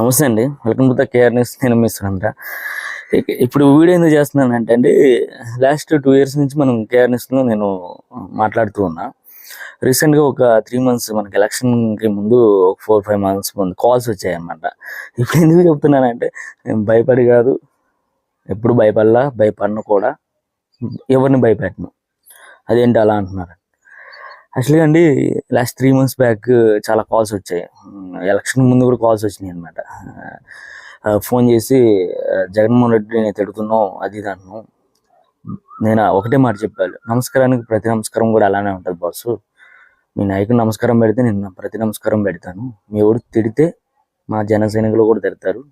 నమస్తే అండి. Welcome to the KR news. నేను మీ సురేంద్ర. ఇప్పుడు వీడియో ఎందుకు చేస్తున్నాను అంటే అండి లాస్ట్ టూ ఇయర్స్ నుంచి మనం కేఆర్ న్యూస్లో నేను మాట్లాడుతూ ఉన్నా. రీసెంట్గా ఒక త్రీ మంత్స్ మనకి ఎలక్షన్కి ముందు ఒక ఫోర్ ఫైవ్ మంత్స్ ముందు కాల్స్ వచ్చాయి అన్నమాట ఇప్పుడు ఎందుకు చెప్తున్నానంటే నేను భయపడి కాదు. ఎప్పుడు భయపడలా? భయపడను కూడా. ఎవరిని భయపెట్టను? అదేంటి అలా అంటున్నారు? యాక్చువల్గా అండి లాస్ట్ త్రీ మంత్స్ బ్యాక్ చాలా కాల్స్ వచ్చాయి. Hmm, ఎలక్షన్ ముందు కూడా కాల్స్ వచ్చినాయి అనమాట ఫోన్ ah, చేసి ah, జగన్మోహన్ రెడ్డి నేను తిడుతున్నావు అది ఇది నేను ఒకటే మాట చెప్పాను నమస్కారానికి ప్రతి నమస్కారం కూడా అలానే ఉంటుంది బాసు మీ నాయకుడు నమస్కారం పెడితే నేను ప్రతి నమస్కారం పెడతాను. మీ ఊరు తిడితే మా జన సైనికులు కూడా తిడతారు.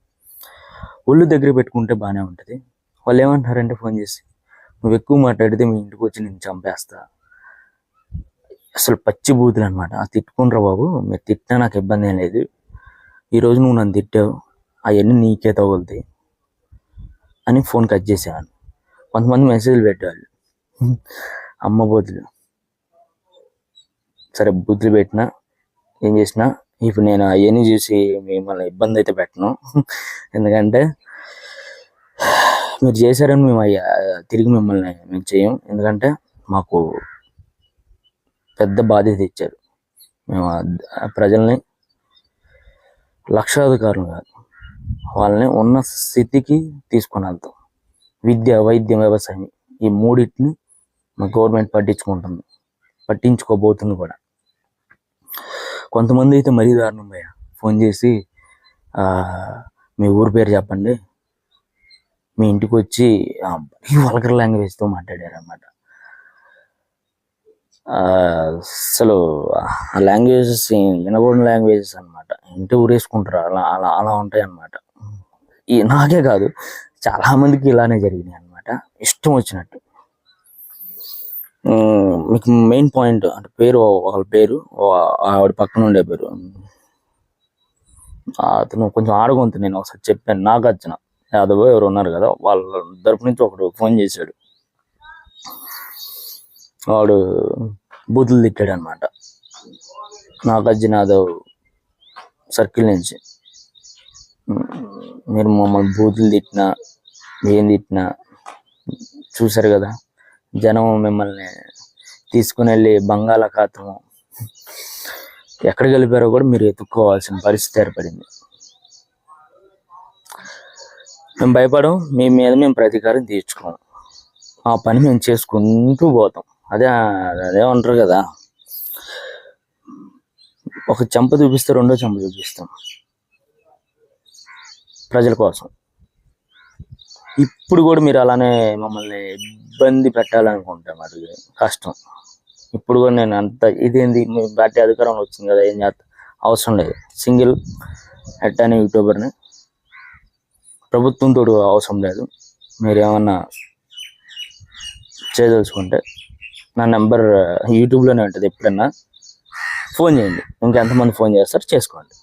ఒళ్ళు దగ్గర పెట్టుకుంటే బాగానే ఉంటుంది. వాళ్ళు ఏమంటారంటే ఫోన్ చేసి నువ్వు ఎక్కువ మాట్లాడితే మీ ఇంటికి వచ్చి నేను చంపేస్తా. అసలు పచ్చి బూతులు అనమాట తిట్టుకుండ్రా బాబు మీరు తిట్టినా నాకు ఇబ్బంది ఏం లేదు. ఈరోజు నువ్వు నన్ను తిట్టావు అవన్నీ నీకే తగులుతాయి అని ఫోన్ కట్ చేసేవాను కొంతమంది మెసేజ్లు పెట్టేవాళ్ళు. అమ్మ బూతులు. సరే బూతులు పెట్టినా ఏం చేసినా ఇప్పుడు నేను అవన్నీ చూసి మిమ్మల్ని ఇబ్బంది అయితే పెట్టను. ఎందుకంటే మీరు చేశారని మేము అయ్యా తిరిగి మిమ్మల్ని మేము చేయం. ఎందుకంటే మాకు పెద్ద బాధ్యత ఇచ్చారు. మేము ప్రజల్ని లక్షాధికారులు కాదు వాళ్ళని ఉన్న స్థితికి తీసుకొని వెళ్తాం. విద్య వైద్యం వ్యవసాయం ఈ మూడింటిని మా గవర్నమెంట్ పట్టించుకుంటుంది పట్టించుకోబోతుంది కూడా. కొంతమంది అయితే మరీ దారుణం భయ ఫోన్ చేసి మీ ఊరి పేరు చెప్పండి. మీ ఇంటికి వచ్చి ఈ వల్గర్ లాంగ్వేజ్తో మాట్లాడారు అన్నమాట అసలు ఆ లాంగ్వేజెస్ వినకూడని లాంగ్వేజెస్ అన్నమాట. ఇంటి ఊరేసుకుంటారు. అలా అలా అలా ఉంటాయి అనమాట ఈ నాకే కాదు చాలా మందికి ఇలానే జరిగినాయి అన్నమాట. ఇష్టం వచ్చినట్టు. మీకు మెయిన్ పాయింట్ అంటే పేరు వాళ్ళ పేరు ఆవిడ పక్కన ఉండే పేరు. అతను కొంచెం ఆడగొంతు నేను ఒకసారి చెప్పాను. నాగార్జున. యాదవ్ ఎవరు ఉన్నారు కదా వాళ్ళ తరపు నుంచి ఒకడు ఫోన్ చేశాడు. వాడు బూతులు తిట్టాడు అనమాట నాగార్జున యాదవ్ సర్కిల్ నుంచి. మీరు మమ్మల్ని బూతులు తిట్టినా ఏం తిట్టినా చూశారు కదా? జనం మిమ్మల్ని తీసుకుని వెళ్ళి బంగాళాఖాతం ఎక్కడికి వెళ్ళిపోయారో కూడా మీరు ఎత్తుక్కోవాల్సిన పరిస్థితి ఏర్పడింది. మేము భయపడం మీ మీద మేము ప్రతీకారం తీర్చుకోము. ఆ పని మేము చేసుకుంటూ పోతాం. అదే అదేమంటారు కదా. ఒక చెంప చూపిస్తే రెండో చెంప చూపిస్తాం. ప్రజల కోసం. ఇప్పుడు కూడా మీరు అలానే మమ్మల్ని ఇబ్బంది పెట్టాలనుకుంటే మరి కష్టం. ఇప్పుడు కూడా నేను అంత ఇదేంది మీ పార్టీ అధికారంలో వచ్చింది కదా ఏం చేస్తా? అవసరం లేదు. సింగిల్ ఎట్ అనే యూట్యూబర్ని ప్రభుత్వంతో అవసరం లేదు. మీరు ఏమన్నా చేయదలుచుకుంటే నా నెంబర్ యూట్యూబ్లోనే ఉంటుంది ఎప్పుడన్నా. ఫోన్ చేయండి. ఇంకెంతమంది ఫోన్ చేస్తారు చేసుకోండి.